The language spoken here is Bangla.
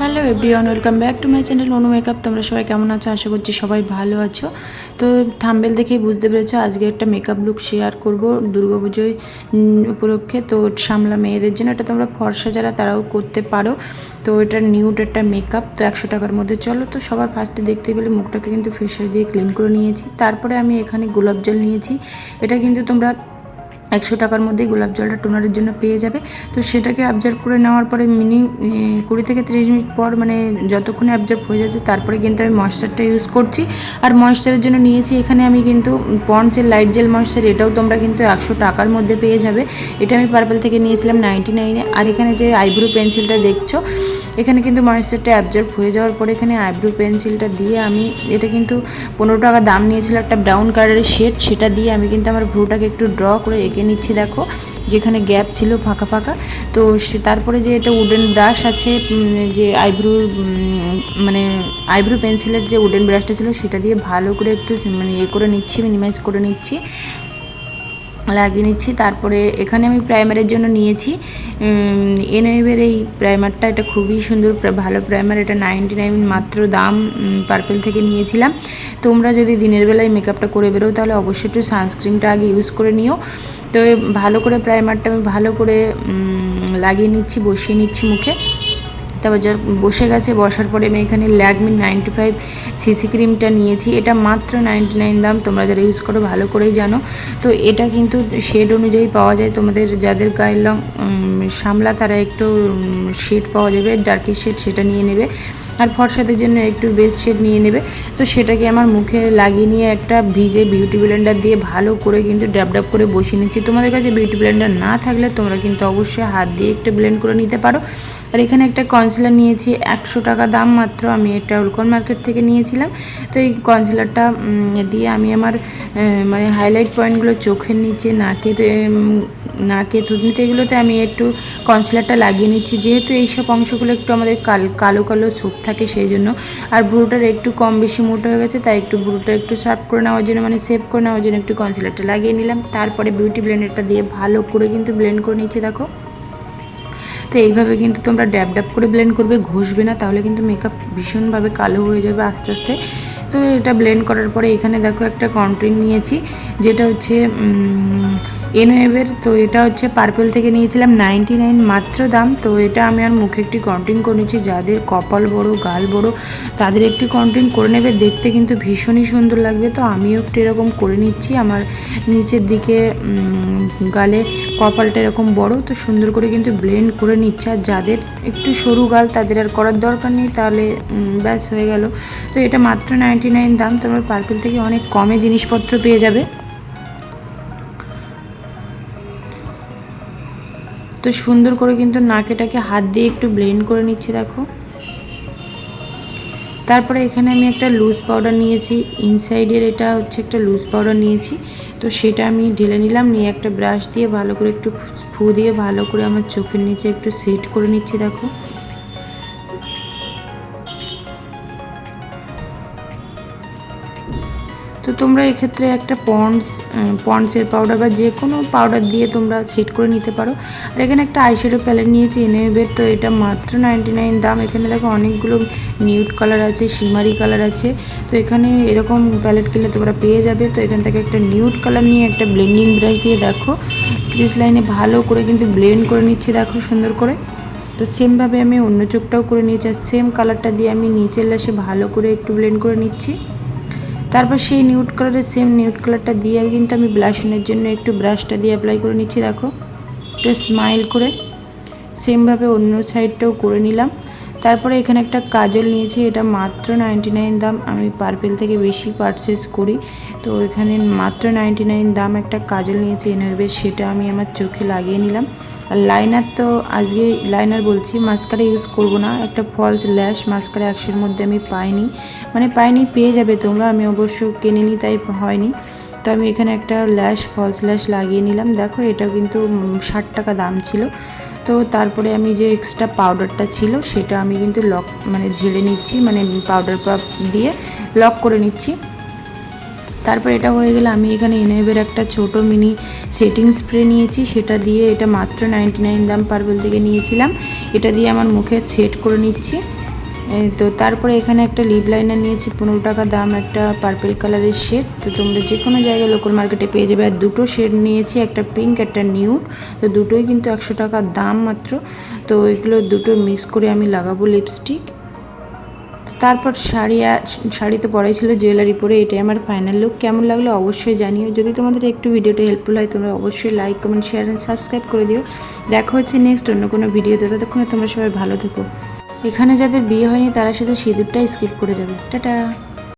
Hello everyone, welcome back to my channel Anu makeup. তোমরা সবাই কেমন আছো? আশা করছি সবাই ভালো আছো। তো থাম্বেল দেখেই বুঝতে পেরেছ, আজকে একটা মেকআপ লুক শেয়ার করব দুর্গাপুজোয় উপলক্ষে। তো সামলা মেয়েদের জন্য এটা তোমরা ফর্সা যারা, তারাও করতে পারো। তো এটা নিউড একটা মেকআপ, তো একশো টাকার মধ্যে। চলো তো সবার ফার্স্টে দেখতে পেলে মুখটাকে কিন্তু ফেসিয়াল দিয়ে ক্লিন করে নিয়েছি। তারপরে আমি এখানে গোলাপ জল নিয়েছি। এটা কিন্তু তোমরা একশো টাকার মধ্যেই গোলাপ জলটা টোনারের জন্য পেয়ে যাবে। তো সেটাকে অবজার্ভ করে নেওয়ার পরে মিনি কুড়ি থেকে তিরিশ মিনিট পর মানে যতক্ষণে অবজার্ভ হয়ে যাচ্ছে তারপরে কিন্তু আমি ময়েশ্চারটা ইউজ করছি। আর ময়েশ্চারের জন্য নিয়েছি এখানে আমি কিন্তু পন্ডসের লাইট জেল ময়েশ্চার এটাও তোমরা কিন্তু একশো টাকার মধ্যে পেয়ে যাবে। এটা আমি পার্পল থেকে নিয়েছিলাম নাইনটি নাইনে আর এখানে যে আইব্রো পেন্সিলটা দেখছ এখানে কিন্তু ময়েশ্চারটা অ্যাবজর্ব হয়ে যাওয়ার পরে এখানে আইব্রো পেন্সিলটা দিয়ে আমি এটা কিন্তু পনেরো টাকা দাম নিয়েছিল একটা ব্রাউন কালারের শেড সেটা দিয়ে আমি কিন্তু আমার ভ্রুটাকে একটু ড্র করে এঁকে নিচ্ছি, দেখো। যেখানে গ্যাপ ছিল ফাঁকা ফাঁকা। তো সে তারপরে যে এটা উডেন ব্রাশ আছে যে আইব্রো মানে আইব্রো পেন্সিলের যে উডেন ব্রাশটা ছিল, সেটা দিয়ে ভালো করে একটু মানে ইয়ে করে নিচ্ছি মিনিমাইজ করে নিচ্ছি। লাগিয়ে নিচ্ছি। তারপরে এখানে আমি প্রাইমারের জন্য নিয়েছি। এনওয়েভের এই প্রাইমারটা এটা খুবই সুন্দর ভালো প্রাইমার এটা নাইনটি নাইন মাত্র দাম পার্পেল থেকে নিয়েছিলাম। তোমরা যদি দিনের বেলায় মেকআপটা করে বেরো তাহলে অবশ্যই একটু সানস্ক্রিনটা আগে ইউজ করে নিও। তো ভালো করে প্রাইমারটা আমি ভালো করে লাগিয়ে নিচ্ছি, বসিয়ে নিচ্ছি মুখে। তারপর যার বসে গেছে, বসার পরে আমি এখানে ল্যাগমি নাইনটি ফাইভ সিসি ক্রিমটা নিয়েছি। এটা মাত্র নাইনটি নাইন দাম, তোমরা যারা ইউজ করো ভালো করেই জানো। তো এটা কিন্তু শেড অনুযায়ী পাওয়া যায়। তোমাদের যাদের গায়ের রং সামলা, তারা একটু শেড পাওয়া যাবে ডার্কি শেড সেটা নিয়ে নেবে। আর ফর্সাদের জন্য একটু বেস্ট শেড নিয়ে নেবে। তো সেটাকে আমার মুখে লাগিয়ে নিয়ে একটা ভিজে বিউটি ব্লেন্ডার দিয়ে ভালো করে কিন্তু ড্যাব ড্যাব করে বসিয়ে নিচ্ছি। তোমাদের কাছে বিউটি ব্লেন্ডার না থাকলে তোমরা কিন্তু অবশ্যই হাত দিয়ে একটু ব্লেন্ড করে নিতে পারো। আর এখানে একটা কনসিলার নিয়েছি, একশো টাকা দাম মাত্র আমি এটা উলকন মার্কেট থেকে নিয়েছিলাম। তো এই কনসিলারটা দিয়ে আমি আমার মানে হাইলাইট পয়েন্টগুলো চোখের নিচে, নাকের নাকে থুতনিতে এগুলোতে আমি একটু কনসিলারটা লাগিয়ে নিচ্ছি। যেহেতু এইসব অংশগুলো একটু আমাদের কাল, কালো কালো সুপ থাকে সেই জন্য। আর ভ্রুটার একটু কম বেশি মোটা হয়ে গেছে, তাই একটু ভ্রুটা একটু শার্প করে নেওয়ার জন্য মানে সেভ করে নেওয়ার জন্য একটু কনসিলারটা লাগিয়ে নিলাম। তারপরে বিউটি ব্লেন্ডারটা দিয়ে ভালো করে কিন্তু ব্লেন্ড করে নিচ্ছে, দেখো। তো এইভাবে কিন্তু তোমরা ড্যাব ড্যাব করে ব্লেন্ড করবে, ঘষবে না, তাহলে কিন্তু মেকআপ ভীষণভাবে কালো হয়ে যাবে আস্তে আস্তে। তো এটা ব্লেন্ড করার পরে এখানে দেখো একটা কন্টেন্ট নিয়েছি, যেটা হচ্ছে এনওয়েভের তো এটা হচ্ছে পার্পেল থেকে নিয়েছিলাম নাইনটি নাইন মাত্র দাম। তো এটা আমি আর মুখে একটি কন্ট্রিং করে নিচ্ছি, যাদের কপাল বড়, গাল বড়, তাদের একটি কন্ট্রিং করে নেবে। দেখতে কিন্তু ভীষণই সুন্দর লাগবে। তো আমিও একটু এরকম করে নিচ্ছি। আমার নিচের দিকে গালে কপালটা এরকম বড়, তো সুন্দর করে কিন্তু ব্লেন্ড করে নিচ্ছে। আর যাদের একটু সরু গাল, তাদের আর করার দরকার নেই, তাহলে ব্যাস হয়ে গেল। তো এটা মাত্র নাইনটি নাইন দাম। তো তোমার পার্পেল থেকে অনেক কমে জিনিসপত্র পেয়ে যাবে। তো সুন্দর করে কিন্তু নাকেটাকে হাত দিয়ে একটু ব্লেন্ড করে নিচ্ছি, দেখো। তারপরে এখানে আমি একটা লুজ পাউডার নিয়েছি ইনসাইডের এটা হচ্ছে একটা লুজ পাউডার নিয়েছি। তো সেটা আমি ঢেলে নিলাম, নিয়ে একটা ব্রাশ দিয়ে ভালো করে একটু ফু দিয়ে ভালো করে আমার চোখের নিচে একটু সেট করে নিচ্ছি, দেখো। তো তোমরা এক্ষেত্রে একটা পন্ডস পন্ডসের পাউডার বা যে কোনো পাউডার দিয়ে তোমরা সেট করে নিতে পারো। আর এখানে একটা আইশ্যাডো প্যালেট নিয়েছি এনএবের তো এটা মাত্র নাইনটি নাইন দাম। এখানে দেখো অনেকগুলো নিউড কালার আছে সিমারি কালার আছে। তো এখানে এরকম প্যালেট কিনলে তোমরা পেয়ে যাবে। তো এখান থেকে একটা নিউড কালার নিয়ে একটা ব্লেন্ডিং ব্রাশ দিয়ে দেখো। ক্রিস লাইনে ভালো করে কিন্তু ব্লেন্ড করে নিচ্ছি, দেখো সুন্দর করে। তো সেমভাবে আমি অন্য চোখটাও করে নিয়েছি, আর সেম কালারটা দিয়ে আমি নিচের লাসে ভালো করে একটু ব্লেন্ড করে নিচ্ছি। তারপর সেই নিউড কালারের সেম নিউড কালারটা দিয়ে আমি কিন্তু আমি ব্লাশনের জন্য একটু ব্রাশটা দিয়ে অ্যাপ্লাই করে নিচ্ছি, দেখো। একটু স্মাইল করে। সেমভাবে অন্য সাইডটাও করে নিলাম। তারপরে এখানে একটা কাজল নিয়েছি, এটা মাত্র নাইনটি নাইন দাম, আমি পার্পেল থেকে বেশি পারচেস করি। তো এখানে মাত্র নাইনটি নাইন দাম একটা কাজল নিয়েছি এনওয়েবে সেটা আমি আমার চোখে লাগিয়ে নিলাম। আর লাইনার তো আজকে লাইনার বলছি মাস্কারা ইউজ করব না, একটা ফলস ল্যাশ মাস্কারা একশোর মধ্যে আমি পাইনি। মানে পাইনি, পেয়ে যাবে তোমরা, আমি অবশ্য কিনিনি, তাই হয়নি। তো আমি এখানে একটা ল্যাশ ফলস ল্যাশ লাগিয়ে নিলাম। দেখো, এটাও কিন্তু ষাট টাকা দাম ছিল। তো তারপরে আমি যে এক্সট্রা পাউডারটা ছিল, সেটা আমি কিন্তু লক মানে ঝেড়ে নিচ্ছি মানে পাউডার পাপ দিয়ে লক করে নিচ্ছি। তারপর এটা হয়ে গেলে আমি এখানে এনএবের একটা ছোট মিনি সেটিং স্প্রে নিয়েছি, সেটা দিয়ে এটা মাত্র নাইনটি নাইন দাম পার্পেল থেকে নিয়েছিলাম। এটা দিয়ে আমার মুখে সেট করে নিচ্ছি। তো তারপরে এখানে একটা লিপ লাইনার নিয়েছি, পনেরো টাকা দাম, একটা পার্পেল কালারের শেড তো তোমরা যে কোনো জায়গায় লোকাল মার্কেটে পেয়ে যাবে। আর দুটো শেড নিয়েছি, একটা পিঙ্ক একটা নিউড তো দুটোই কিন্তু একশো টাকা দাম মাত্র। তো এগুলো দুটো মিক্স করে আমি লাগাবো লিপস্টিক তারপর শাড়ি আর, শাড়ি তো পরাই ছিল জুয়েলারি পরে, এটাই আমার ফাইনাল লুক কেমন লাগল অবশ্যই জানিও। যদি তোমাদের একটু ভিডিওটা হেল্পফুল হয়, তোমরা অবশ্যই like comment share and subscribe করে দিও। দেখা হচ্ছে নেক্সট অন্য কোনো ভিডিওতে ততক্ষণে তোমরা সবাই ভালো থেকো। এখানে যাদের বিয়ে হয়নি তারা শুধু সিঁদুরটাই স্কিপ করে যাবে। টাটা।